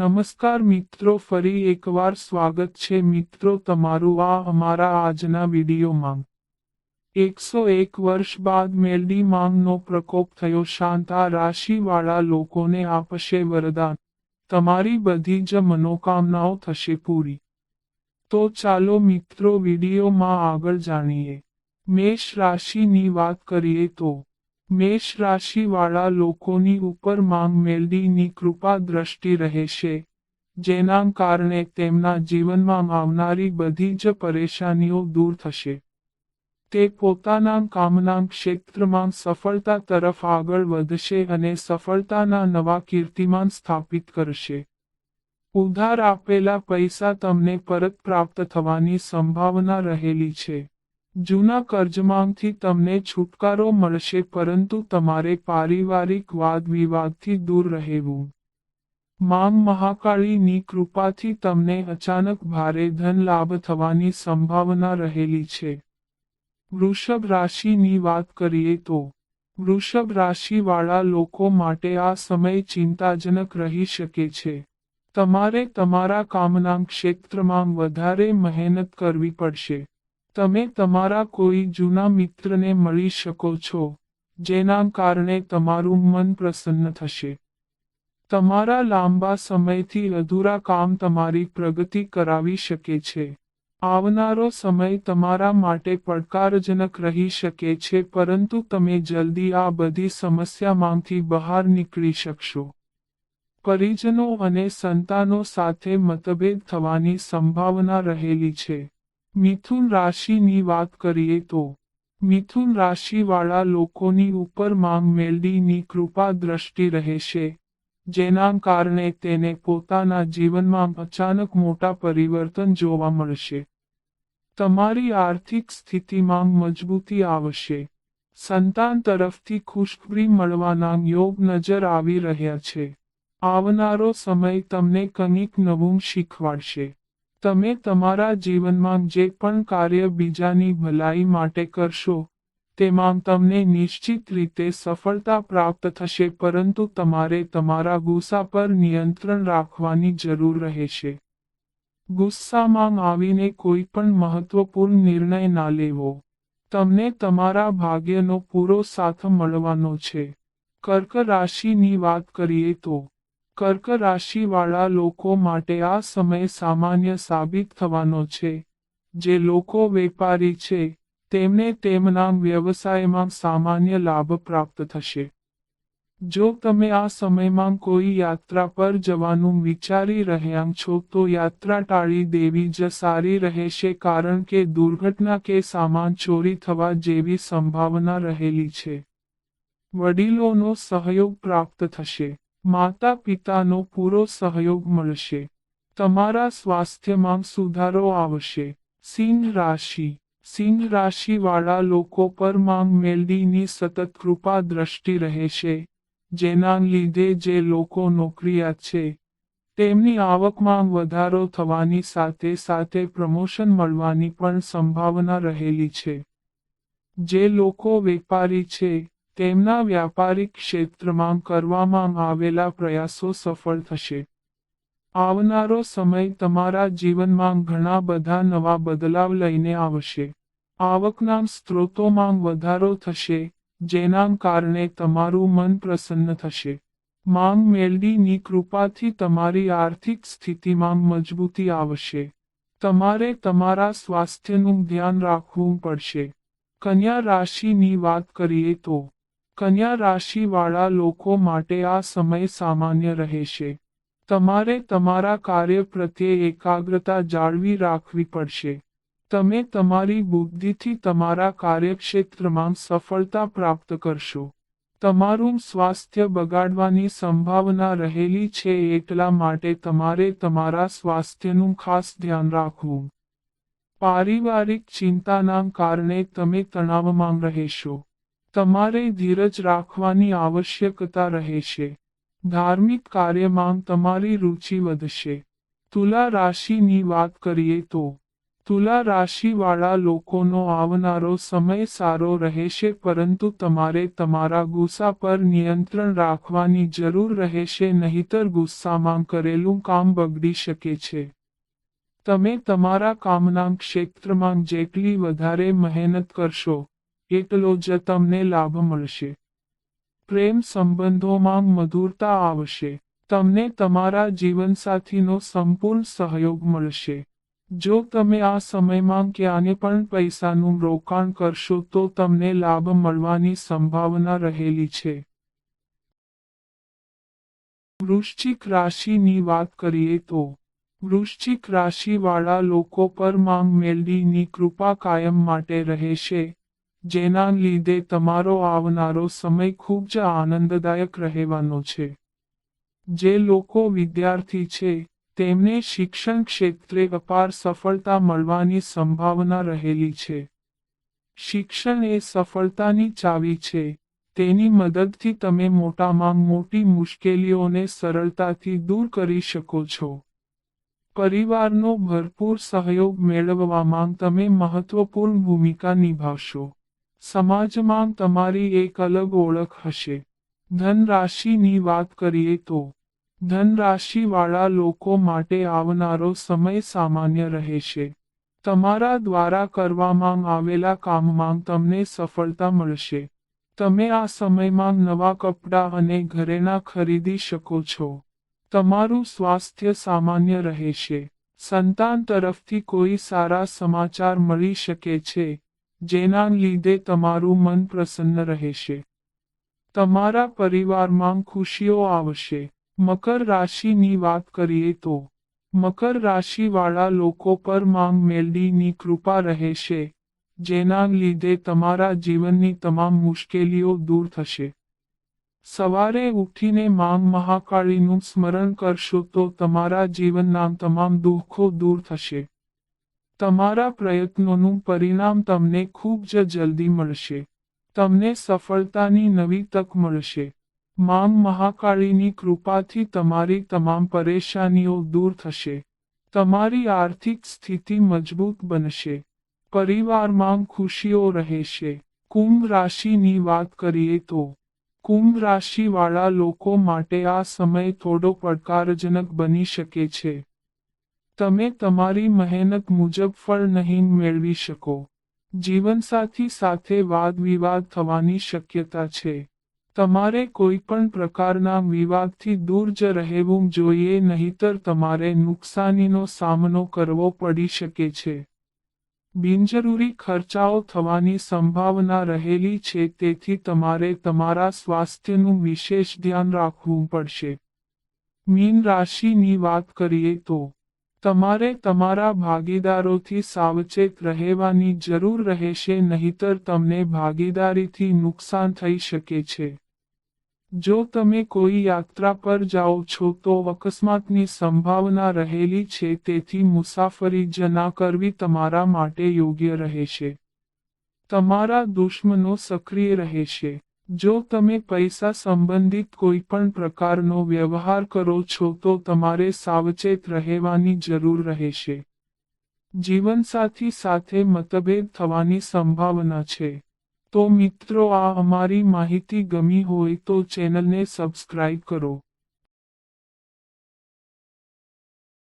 નમસ્કાર મિત્રો, ફરી એકવાર સ્વાગત છે મિત્રો તમારું આ અમારા આજના વિડીયોમાં. એકસો એક વર્ષ બાદ મેલડી માંગનો પ્રકોપ થયો. શાંત આ રાશિવાળા લોકોને આપશે વરદાન. તમારી બધી જ મનોકામનાઓ થશે પૂરી. તો ચાલો મિત્રો વિડીયોમાં આગળ જાણીએ. મેષ રાશિની વાત કરીએ તો મેષ રાશિવાળા લોકોની ઉપર માંગ મેલડીની કૃપા દ્રષ્ટિ રહેશે, જેના કારણે તેમના જીવનમાં આવનારી બધી જ પરેશાનીઓ દૂર થશે. તે પોતાના કામના ક્ષેત્રમાં સફળતા તરફ આગળ વધશે અને સફળતાના નવા કીર્તિમાન સ્થાપિત કરશે. ઉધાર આપેલા પૈસા તમને પરત પ્રાપ્ત થવાની સંભાવના રહેલી છે. જૂના કર્જમાંથી તમને છુટકારો મળશે પરંતુ તમારે પારિવારિક વાદ વિવાદથી દૂર રહેવું. માંગ મહાકાળીની કૃપાથી તમને અચાનક ભારે ધન લાભ થવાની સંભાવના રહેલી છે. વૃષભ રાશિની વાત કરીએ તો, વૃષભ રાશિવાળા લોકો માટે આ સમય ચિંતાજનક રહી શકે છે. તમારે તમારા કામના ક્ષેત્રમાં વધારે મહેનત કરવી પડશે. તમે તમારા કોઈ જૂના મિત્રને મળી શકો છો, જેના કારણે તમારું મન પ્રસન્ન થશે. તમારા લાંબા સમયથી અધૂરા કામ તમારી પ્રગતિ કરાવી શકે છે. આવનારો સમય તમારા માટે પડકારજનક રહી શકે છે, પરંતુ તમે જલ્દી આ બધી સમસ્યામાંથી બહાર નીકળી શકશો. પરિજનો અને સંતાનો સાથે મતભેદ થવાની સંભાવના રહેલી છે. મિથુન રાશિની વાત કરીએ તો, મિથુન રાશિવાળા લોકોની ઉપર માંગ મેલડીની કૃપા દ્રષ્ટિ રહેશે, જેના કારણે તેને પોતાના જીવનમાં અચાનક મોટા પરિવર્તન જોવા મળશે. તમારી આર્થિક સ્થિતિમાં મજબૂતી આવશે. સંતાન તરફથી ખુશખબરી મળવાના યોગ નજર આવી રહ્યા છે. આવનારો સમય તમને કંઈક નવું શીખવાડશે. તમે તમારા જીવનમાં જે પણ કાર્ય બીજાની ભલાઈ માટે કરશો, તેમાં તમને નિશ્ચિત રીતે સફળતા પ્રાપ્ત થશે, પરંતુ તમારે તમારા ગુસ્સા પર નિયંત્રણ રાખવાની જરૂર રહેશે. ગુસ્સામાં આવીને કોઈ પણ મહત્વપૂર્ણ નિર્ણય ના લેવો. તમને તમારા ભાગ્યનો પૂરો સાથ મળવાનો છે. કર્ક રાશિની વાત કરીએ તો કર્ક રાશિવાળા લોકો માટે આ સમય સામાન્ય સાબિત થવાનો છે. જે લોકો વેપારી છે, તેમને તેમના વ્યવસાયમાં સામાન્ય લાભ પ્રાપ્ત થશે. જો તમે આ સમયમાં કોઈ યાત્રા પર જવાનું વિચારી રહ્યા છો, તો યાત્રા ટાળી દેવી જ સારી રહેશે કારણ કે દુર્ઘટના કે સામાન ચોરી થવા જેવી સંભાવના રહેલી છે. વડીલોનો સહયોગ પ્રાપ્ત થશે. માતા પિતાનો પૂરો સહયોગ મળશે. તમારા સ્વાસ્થ્યમાં સુધારો આવશે. સિંહ રાશિ. સિંહ રાશિવાળા લોકો પર માંગ મેલડીની સતત કૃપા દ્રષ્ટિ રહેશે. જેના લીધે જે લોકો નોકરિયા છે, તેમની આવકમાં વધારો થવાની સાથે સાથે પ્રમોશન મળવાની પણ સંભાવના રહેલી છે. જે લોકો વેપારી છે તેમના વ્યાપારિક ક્ષેત્રમાં કરવામાં આવેલા પ્રયાસો સફળ થશે. આવનારો સમય તમારા જીવનમાં ઘણા બધા નવા બદલાવ લઈને આવશે. આવકના સ્ત્રોતોમાં વધારો થશે, જેના કારણે તમારું મન પ્રસન્ન થશે. માંગ મેલડીની કૃપાથી તમારી આર્થિક સ્થિતિમાં મજબૂતી આવશે. તમારે તમારા સ્વાસ્થ્યનું ધ્યાન રાખવું પડશે. કન્યા રાશિની વાત કરીએ તો કન્યા રાશિવાળા લોકો માટે આ સમય સામાન્ય રહેશે. તમારે તમારા કાર્ય પ્રત્યે એકાગ્રતા જાળવી રાખવી પડશે. તમે તમારી બુદ્ધિથી તમારા કાર્યક્ષેત્રમાં સફળતા પ્રાપ્ત કરશો. તમારું સ્વાસ્થ્ય બગાડવાની સંભાવના રહેલી છે એટલા માટે તમારે તમારા સ્વાસ્થ્યનું ખાસ ધ્યાન રાખવું. પારિવારિક ચિંતાના કારણે તમે તણાવમાં રહેશો. તમારે ધીરજ રાખવાની આવશ્યકતા રહેશે ધાર્મિક કાર્યમાં તમારી રુચિ વધશે. તુલા રાશિની વાત કરીએ તો, તુલા રાશિવાળા લોકોનો આવનારો સમય સારો રહેશે પરંતુ તમારે તમારા ગુસ્સા પર નિયંત્રણ રાખવાની જરૂર રહેશે નહીતર ગુસ્સામાં કરેલું કામ બગડી શકે છે. તમે તમારા કામના ક્ષેત્રમાં જેટલી વધારે મહેનત કરશો એટલો જ તમને લાભ મળશે. પ્રેમ સંબંધોમાં મધુરતા આવશે. તમને તમારા જીવનસાથીનો સંપૂર્ણ સહયોગ મળશે. જો તમે આ સમયમાં ક્યાંને પણ પૈસાનું રોકાણ કરશો તો તમને લાભ મળવાની સંભાવના રહેલી છે. વૃશ્ચિક રાશિની વાત કરીએ તો, વૃશ્ચિક રાશિવાળા લોકો પર માંગ મેલડીની કૃપા કાયમ માટે રહેશે. જેના લીધે તમારો આવનારો સમય ખૂબ જ આનંદદાયક રહેવાનો છે. જે લોકો વિદ્યાર્થી છે, તેમને શિક્ષણ ક્ષેત્રે અપાર સફળતા મળવાની સંભાવના રહેલી છે. શિક્ષણ એ સફળતાની ચાવી છે, તેની મદદથી તમે મોટામાં મોટી મુશ્કેલીઓને સરળતાથી દૂર કરી શકો છો. પરિવારનો ભરપૂર સહયોગ મેળવવામાં તમે મહત્વપૂર્ણ ભૂમિકા નિભાવશો. સમાજમાં તમારી એક અલગ ઓળખ હશે. ધન રાશિની વાત કરીએ તો, ધનરાશિવાળા લોકો માટે આવનારો સમય સામાન્ય રહેશે. તમારા દ્વારા કરવામાં આવેલા કામમાં તમને સફળતા મળશે. તમે આ સમયમાં નવા કપડાં અને ઘરેણા ખરીદી શકો છો. તમારું સ્વાસ્થ્ય સામાન્ય રહેશે. સંતાન તરફથી કોઈ સારા સમાચાર મળી શકે છે. જેના લીધે તમારું મન પ્રસન્ન રહેશે. તમારા પરિવારમાં ખુશીઓ આવશે. મકર રાશિની વાત કરીએ તો, મકર રાશિવાળા લોકો પર માંગ મેલડીની કૃપા રહેશે, જેના લીધે તમારા જીવનની તમામ મુશ્કેલીઓ દૂર થશે. સવારે ઉઠીને માંગ મહાકાળીનું સ્મરણ કરશો તો તમારા જીવનના તમામ દુઃખો દૂર થશે. તમારા પ્રયત્નોનું પરિણામ તમને ખૂબ જ જલ્દી મળશે. તમને સફળતાની નવી તક મળશે. માંગ મહાકાળીની કૃપાથી તમારી તમામ પરેશાનીઓ દૂર થશે. તમારી આર્થિક સ્થિતિ મજબૂત બનશે. પરિવારમાં ખુશીઓ રહેશે. કુંભ રાશિની વાત કરીએ તો, કુંભ રાશિવાળા લોકો માટે આ સમય થોડો પડકારજનક બની શકે છે. તમે તમારી મહેનત મુજબ ફળ નહીં મેળવી શકો. જીવનસાથી સાથે વાદ વિવાદ થવાની શક્યતા છે. તમારે કોઈ પણ પ્રકારના વિવાદથી દૂર જ રહેવું જોઈએ, નહીતર તમારે નુકસાનીનો સામનો કરવો પડી શકે છે. બિનજરૂરી ખર્ચાઓ થવાની સંભાવના રહેલી છે, તેથી તમારે તમારા સ્વાસ્થ્યનું વિશેષ ધ્યાન રાખવું પડશે. મીન રાશિની વાત કરીએ તો તમારે તમારા ભાગીદારોથી સાવચેત રહેવાની જરૂર રહેશે, નહીતર તમને ભાગીદારીથી નુકસાન થઈ શકે છે. જો તમે કોઈ યાત્રા પર જાઓ છો તો અકસ્માતની સંભાવના રહેલી છે, તેથી મુસાફરી જના કરવી તમારા માટે યોગ્ય રહેશે. તમારા દુશ્મનો સક્રિય રહેશે. જો તમે પૈસા સંબંધિત કોઈ પણ પ્રકારનો વ્યવહાર કરો છો તો તમારે સાવચેત રહેવાની જરૂર રહેશે. જીવનસાથી સાથે મતભેદ થવાની સંભાવના છે. તો મિત્રો, આ અમારી માહિતી ગમી હોય તો ચેનલને સબસ્ક્રાઇબ કરો.